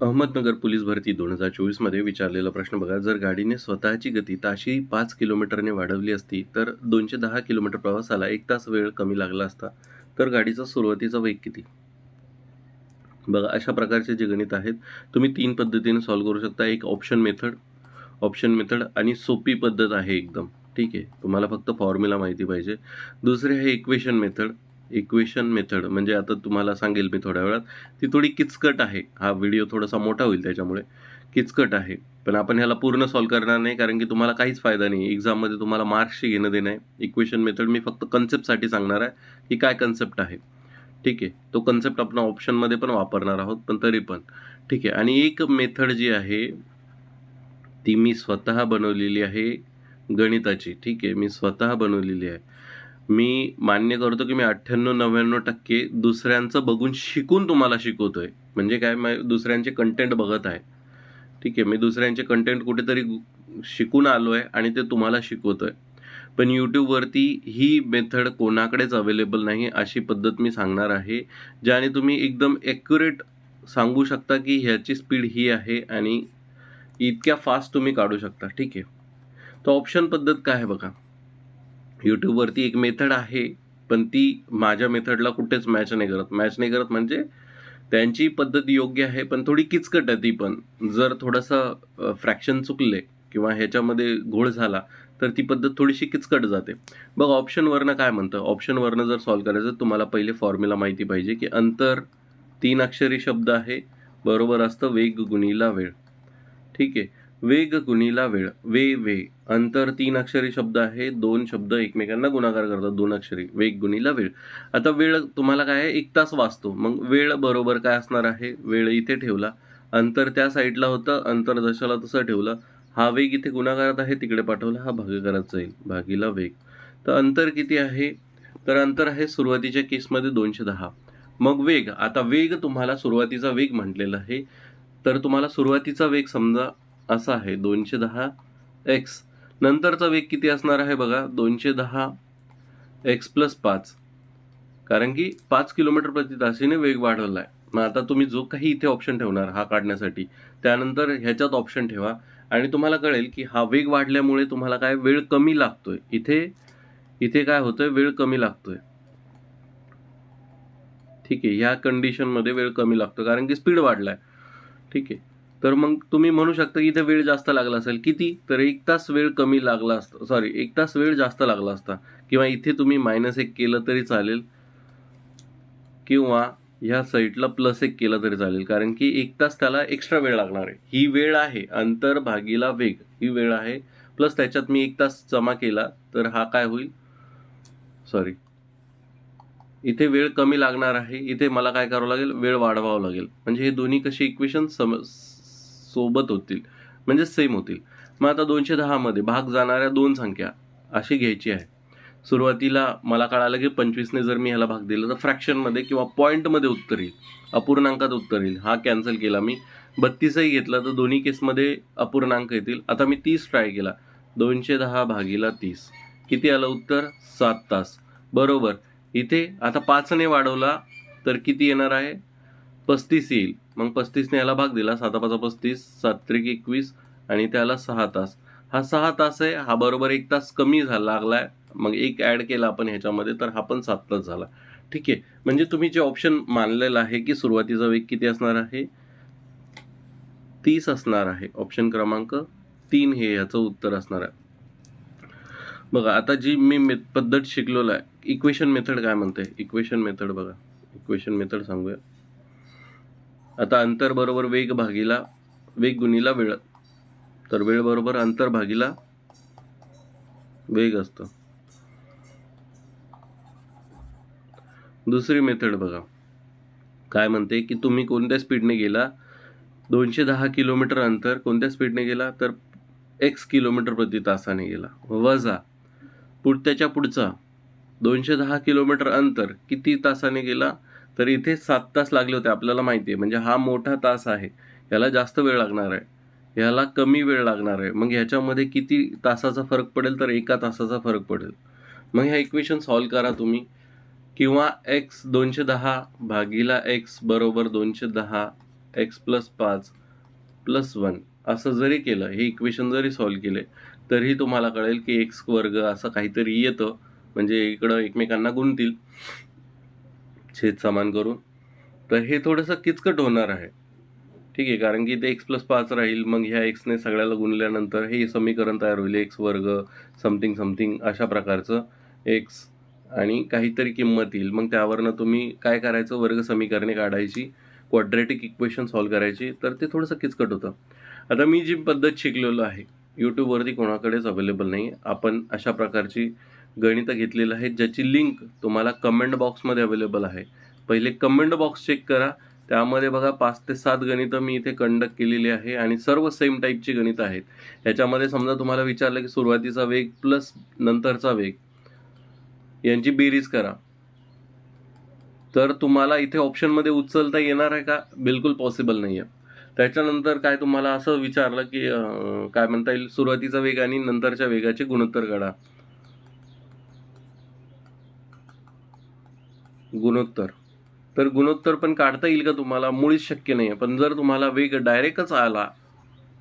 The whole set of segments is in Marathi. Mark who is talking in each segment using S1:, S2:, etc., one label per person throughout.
S1: अहमदनगर पोलीस भरती दोन हजार चोवीसमध्ये विचारलेला प्रश्न बघा जर गाडीने स्वतःची गती ताशी पाच किलोमीटरने वाढवली असती तर दोनशे दहा किलोमीटर प्रवासाला एक तास वेळ कमी लागला असता तर गाडीचा सुरुवातीचा वेग किती? बघा अशा प्रकारचे जे गणित आहेत तुम्ही तीन पद्धतीने सॉल्व्ह करू शकता. एक ऑप्शन मेथड ऑप्शन मेथड आणि सोपी पद्धत आहे एकदम. ठीक आहे? तुम्हाला फक्त फॉर्म्युला माहिती पाहिजे. दुसरे आहे इक्वेशन मेथड इक्वेशन मेथड म्हणजे आता तुम्हाला सांगेल मी थोड्या वेळात ती थोडी किचकट आहे. हा व्हिडिओ थोडासा मोठा होईल त्याच्यामुळे. किचकट आहे. पण आपण ह्याला पूर्ण सॉल्व करणार नाही कारण की तुम्हाला काहीच फायदा नाही. एक्झाममध्ये तुम्हाला मार्क्सशी घेणं देणं आहे. इक्वेशन मेथड मी फक्त कन्सेप्टसाठी सांगणार आहे की काय कन्सेप्ट आहे. ठीक आहे? तो कन्सेप्ट आपण ऑप्शनमध्ये पण वापरणार आहोत पण तरी पण. ठीक आहे? आणि एक मेथड जी आहे ती मी स्वतः बनवलेली आहे गणिताची. ठीक आहे? मी स्वतः बनवलेली आहे. मी मान्य करतो की मी अठ्ठ्याण्णव नव्याण्णव टक्के दुसऱ्यांचं बघून शिकून तुम्हाला शिकवतोय. म्हणजे काय मग दुसऱ्यांचे कंटेंट बघत आहे. ठीक आहे मी दुसऱ्यांचे कंटेंट कुठेतरी शिकून आलो आहे आणि ते तुम्हाला शिकवतोय. पण यूट्यूबवरती ही मेथड कोणाकडेच अवेलेबल नाही अशी पद्धत मी सांगणार आहे ज्याने तुम्ही एकदम ॲक्युरेट सांगू शकता की ह्याची स्पीड ही आहे आणि इतक्या फास्ट तुम्ही काढू शकता. ठीक आहे. तर ऑप्शन पद्धत काय आहे बघा. यूट्यूबवरती एक मेथड आहे पण ती माझ्या मेथडला कुठेच मॅच नाही करत. मॅच नाही करत म्हणजे त्यांची पद्धत योग्य आहे पण थोडी किचकट आहे ती पण. जर थोडंसं फ्रॅक्शन चुकले किंवा ह्याच्यामध्ये घोळ झाला तर ती पद्धत थोडीशी किचकट जाते. बघ ऑप्शनवरनं काय म्हणतं? ऑप्शनवरनं जर सॉल्व्ह करायचं तुम्हाला पहिले फॉर्म्युला माहिती पाहिजे की अंतर तीन अक्षरी शब्द आहे बरोबर असतं वेग गुणीला वेळ. ठीक आहे? वेग गुणीला वेळ वे वे. अंतर तीन अक्षरी शब्द आहे दोन शब्द एकमेकांना गुणाकार करतात दोन अक्षरी. वेग गुणीला वेळ. आता वेळ तुम्हाला काय आहे? एक तास वाचतो. मग वेळ बरोबर काय असणार आहे? वेळ इथे ठेवला. अंतर त्या साईडला होतं अंतर जशाला तसं ठेवलं. हा वेग इथे गुणाकारात आहे तिकडे पाठवला हा भागाकारात जाईल. भागीला वेग. तर अंतर किती आहे? तर अंतर आहे सुरुवातीच्या केसमध्ये दोनशे दहा. मग वेग. आता वेग तुम्हाला सुरुवातीचा वेग म्हटलेला आहे. तर तुम्हाला सुरुवातीचा वेग समजा असा आहे. दोनशे दहा एक्स नंतरचा वेग किती असणार आहे बघा? दोनशे दहा एक्स प्लस पाच. कारण की पाच किलोमीटर प्रति तासीने वेग वाढवला आहे मग आता तुम्ही जो काही इथे ऑप्शन ठेवणार हा काढण्यासाठी त्यानंतर ह्याच्यात ऑप्शन ठेवा. आणि तुम्हाला कळेल की हा वेग वाढल्यामुळे तुम्हाला काय? वेळ कमी लागतोय. इथे इथे काय होतोय? वेळ कमी लागतोय. ठीक आहे. ह्या कंडिशनमध्ये वेळ कमी लागतो कारण की स्पीड वाढलाय. ठीक आहे. तर मग तुम्ही म्हणू शकता की इथे वेळ जास्त लागला असेल. किती? तर एक तास वेळ कमी लागला असता सॉरी एक तास वेळ जास्त लागला असता. किंवा इथे तुम्ही मायनस एक केलं तरी चालेल. किंवा ह्या साईडला प्लस एक केलं तरी चालेल. कारण की एक तास त्याला एक्स्ट्रा वेळ लागणार आहे. ही वेळ आहे अंतर भागीला वेग. ही वेळ आहे. प्लस त्याच्यात मी एक तास जमा केला तर हा काय होईल? सॉरी इथे वेळ कमी लागणार आहे. इथे मला काय करावं लागेल? वेळ वाढवावं लागेल. म्हणजे हे दोन्ही कशी इक्वेशन सम सोबत होतील. म्हणजे सेम होतील. मग आता दोनशे दहामध्ये भाग जाणाऱ्या दोन संख्या अशी घ्यायची आहे. सुरुवातीला मला कळालं की पंचवीसने जर मी ह्याला भाग दिला तर फ्रॅक्शनमध्ये किंवा पॉईंटमध्ये उत्तर येईल. अपूर्णांकात उत्तर येईल. हा कॅन्सल केला मी. बत्तीसही घेतला तर दोन्ही केसमध्ये अपूर्णांक येतील. आता मी तीस ट्राय केला. दोनशे दहा भागीला तीस. किती आलं उत्तर? सात तास. बरोबर. इथे आता पाचने वाढवला तर किती येणार आहे? पस्तीस येईल. मग पस्तीसने याला भाग दिला सात पाचा पस्तीस सात त्रिक एकवीस आणि त्याला सहा तास. हा सहा तास आहे हा बरोबर एक तास कमी झाला लागलाय. मग एक ॲड केला आपण ह्याच्यामध्ये तर हा पण सात तास झाला. ठीक आहे. म्हणजे तुम्ही जे ऑप्शन मानलेलं आहे की सुरुवातीचा वेग किती असणार आहे? तीस असणार आहे. ऑप्शन क्रमांक तीन हे ह्याचं उत्तर असणार आहे. बघा आता जी मी मे पद्धत शिकलेलो आहे इक्वेशन मेथड काय म्हणते इक्वेशन मेथड बघा. इक्वेशन मेथड सांगूया. आता अंतर बरोबर वेग भागीला वेग गुणीला वेळ तर वेळ बरोबर अंतर भागीला वेग असतो. दुसरी मेथड बघा. काय म्हणते की तुम्ही कोणत्या स्पीडने गेला? दोनशे दहा किलोमीटर अंतर कोणत्या स्पीडने गेला? तर एक्स किलोमीटर प्रति तासाने गेला. वजा. पुढ त्याच्या पुढचा. दोनशे दहा किलोमीटर अंतर किती तासाने गेला? तर इथे सात तास लागले होते आपल्याला माहिती आहे म्हणजे हा मोठा तास आहे. याला जास्त वेळ लागणार आहे. ह्याला कमी वेळ लागणार आहे. मग ह्याच्यामध्ये किती तासाचा फरक पडेल तर एका तासाचा फरक पडेल. मग ह्या इक्वेशन सॉल्व करा तुम्ही. किंवा एक्स दोनशे दहा भागीला एक्स बरोबर दोनशे दहा एक्स प्लस पाच प्लस वन असं जरी केलं हे इक्वेशन जरी सॉल्व केले तरीही तुम्हाला कळेल की एक्स वर्ग असं काहीतरी येतं. म्हणजे इकडं एकमेकांना गुंतील छेद समान करून तर हे थोडंसं किचकट होणार आहे. ठीक आहे कारण की ते एक्स प्लस पाच राहील मग ह्या एक्सने सगळ्याला गुणल्यानंतर हे समीकरण तयार होईल एक्स वर्ग समथिंग समथिंग अशा प्रकारचं एक्स आणि काहीतरी किंमत येईल. मग त्यावरनं तुम्ही काय करायचं? वर्ग समीकरणे काढायची क्वाड्रेटिक इक्वेशन सॉल्व्ह करायची तर ते थोडंसं किचकट होतं. आता मी जी पद्धत शिकलेलो आहे यूट्यूबवरती कोणाकडेच अवेलेबल नाही. आपण अशा प्रकारची गणितं घेतलेलं आहे ज्याची लिंक तुम्हाला कमेंट बॉक्समध्ये अवेलेबल आहे. पहिले कमेंट बॉक्स चेक करा. त्यामध्ये बघा पाच ते सात गणितं मी इथे कंडक्ट केलेली आहे आणि सर्व सेम टाईपची गणितं आहेत. ह्याच्यामध्ये समजा तुम्हाला विचारलं की सुरुवातीचा वेग प्लस नंतरचा वेग यांची बेरीज करा. तर तुम्हाला इथे ऑप्शनमध्ये उचलता येणार आहे का? बिलकुल पॉसिबल नाही आहे त्याच्यानंतर काय तुम्हाला असं विचारलं की काय म्हणता येईल? सुरुवातीचा वेग आणि नंतरच्या वेगाचे गुणोत्तर काढा. गुणोत्तर. तर गुणोत्तर पण काढता येईल का तुम्हाला? मुळीच शक्य नाही आहे पण जर तुम्हाला वेग डायरेक्टच आला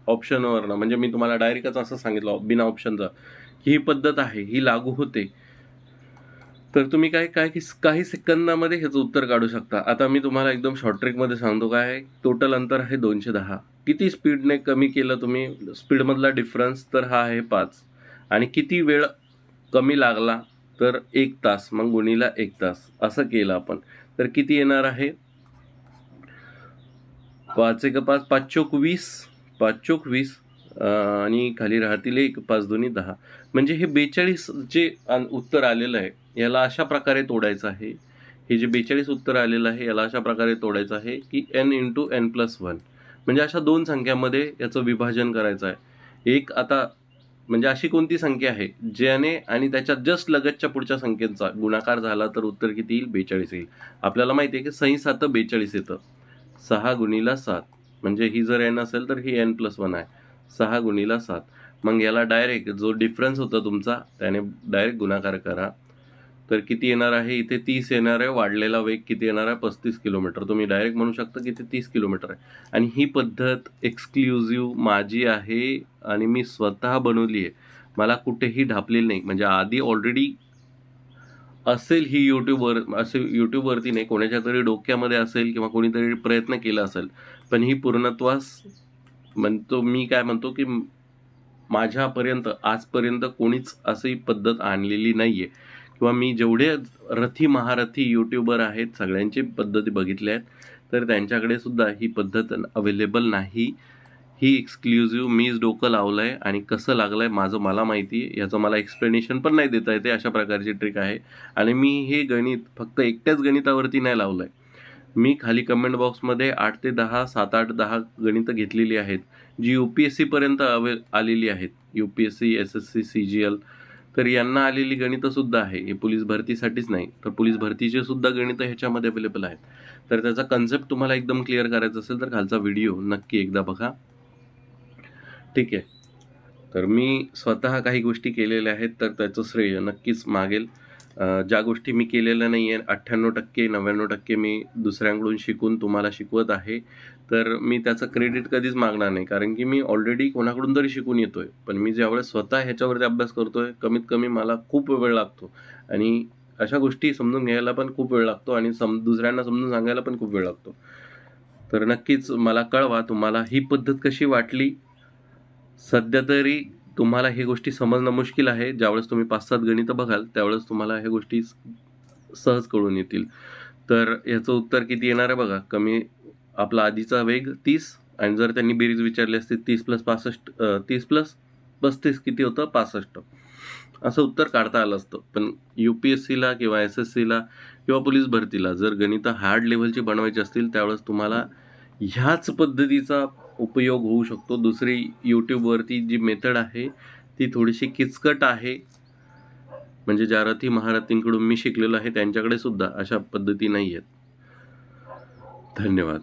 S1: ऑप्शनवरनं म्हणजे मी तुम्हाला डायरेक्टच असं सांगितलं बिना ऑप्शनचा की ही पद्धत आहे ही लागू होते तर तुम्ही काय काय की काही सेकंदामध्ये ह्याचं उत्तर काढू शकता. आता मी तुम्हाला एकदम शॉर्ट ट्रेकमध्ये सांगतो काय टोटल अंतर आहे दोनशे दहा. किती स्पीडने कमी केलं तुम्ही? स्पीडमधला डिफरन्स तर हा आहे पाच. आणि किती वेळ कमी लागला? तर एक तास मग गुणीला एक तास असं केलं आपण. तर किती येणार आहे? पाच एक पाच पाच चोक वीस पाच चोक वीस आणि खाली राहतील एक पाच दोन्ही दहा. म्हणजे हे बेचाळीस जे उत्तर आलेलं आहे याला अशा प्रकारे तोडायचं आहे. हे जे बेचाळीस उत्तर आलेलं आहे याला अशा प्रकारे तोडायचं आहे की N into N plus one म्हणजे अशा दोन संख्यामध्ये याचं विभाजन करायचं आहे. एक आता म्हणजे अशी कोणती संख्या आहे? ज्याने आणि त्याच्या जस्ट लगतच्या पुढच्या संख्येचा गुणाकार झाला तर उत्तर किती येईल? बेचाळीस येईल. आपल्याला माहिती आहे की सही सात बेचाळीस येतं. सहा गुणीला सात. म्हणजे ही जर एन असेल तर ही एन प्लस वन आहे. सहा गुणीला सात. मग याला डायरेक्ट जो डिफरन्स होता तुमचा त्याने डायरेक्ट गुणाकार करा. तर किती येणार आहे? इथे तीस येणार आहे. वाढलेला वेग किती येणार आहे? पस्तीस किलोमीटर. तुम्ही डायरेक्ट म्हणू शकता की ते तीस किलोमीटर आहे. आणि ही पद्धत एक्सक्लुझिव्ह माझी आहे आणि मी स्वतः बनवली आहे. मला कुठेही ढापलेली नाही. म्हणजे आधी ऑलरेडी असेल ही यूट्यूबवर असे यूट्यूबवरती नाही. कोणाच्या तरी डोक्यामध्ये असेल किंवा कोणीतरी प्रयत्न केला असेल. पण ही पूर्णत्वास म्हणतो मी काय म्हणतो की माझ्यापर्यंत आजपर्यंत कोणीच अशी पद्धत आणलेली नाही आहे किंवा मी जेवढे रथी महारथी यूट्यूबर आहेत सगळ्यांची पद्धती बघितल्या आहेत तर त्यांच्याकडे सुद्धा ही पद्धत अवेलेबल नाही. ही एक्सक्लुझिव्ह मीच डोकं लावलं आहे आणि कसं लागलं आहे माझं मला माहिती आहे. याचं मला एक्सप्लेनेशन पण नाही देता येते अशा प्रकारची ट्रिक आहे. आणि मी हे गणित फक्त एकट्याच गणितावरती नाही लावलं आहे मी खाली कमेंट बॉक्समध्ये आठ ते दहा सात आठ दहा गणितं घेतलेली आहेत जी यू पी एस सीपर्यंत अवे आलेली आहेत. U P S C S S C C G L तर यांना आलेली गणितं सुद्धा आहे. हे पोलीस भरतीसाठीच नाही तर पोलीस भरतीचे सुद्धा गणितं ह्याच्यामध्ये अवेलेबल आहेत. तर त्याचा कन्सेप्ट तुम्हाला एकदम क्लिअर करायचा असेल तर खालचा व्हिडिओ नक्की एकदा बघा. ठीक आहे. तर मी स्वतः काही गोष्टी केलेल्या आहेत तर त्याचं श्रेय नक्कीच मागेल. ज्या गोष्टी मी केलेल्या नाही आहे अठ्ठ्याण्णव टक्के नव्याण्णव टक्के मी दुसऱ्यांकडून शिकून तुम्हाला शिकवत आहे. तर मी त्याचं क्रेडिट कधीच मागणार नाही कारण की मी ऑलरेडी कोणाकडून तरी शिकून येतो आहे पण मी ज्यावेळेस स्वतः ह्याच्यावरती अभ्यास करतो आहे कमीत कमी मला खूप वेळ लागतो. आणि अशा गोष्टी समजून घ्यायला पण खूप वेळ लागतो आणि सम दुसऱ्यांना समजून सांगायला पण खूप वेळ लागतो. तर नक्कीच मला कळवा तुम्हाला ही पद्धत कशी वाटली. सध्या तरी तुम्हाला हे गोष्टी समजणं मुश्किल आहे. ज्यावेळेस तुम्ही पाच सात गणितं बघाल त्यावेळेस तुम्हाला ह्या गोष्टी सहज कळून येतील. तर याचं उत्तर किती येणार आहे बघा. कमी आपला आधीचा वेग तीस आणि जर त्यांनी बेरीज विचारली असती तीस प्लस पासष्ट तीस प्लस पस्तीस किती होतं? पासष्ट. असं उत्तर काढता आलं असतं. पण यू पी एस सीला किंवा एस एस सीला किंवा पोलीस भरतीला जर गणितं हार्ड लेवलची बनवायची असतील त्यावेळेस तुम्हाला ह्याच पद्धतीचा उपयोग होऊ शकतो. दुसरी यूट्यूबवरती जी मेथड आहे ती थोडीशी किचकट आहे. म्हणजे ज्या रथी महारथींकडून मी शिकलेलो आहे त्यांच्याकडे सुद्धा अशा पद्धती नाही आहेत धन्यवाद.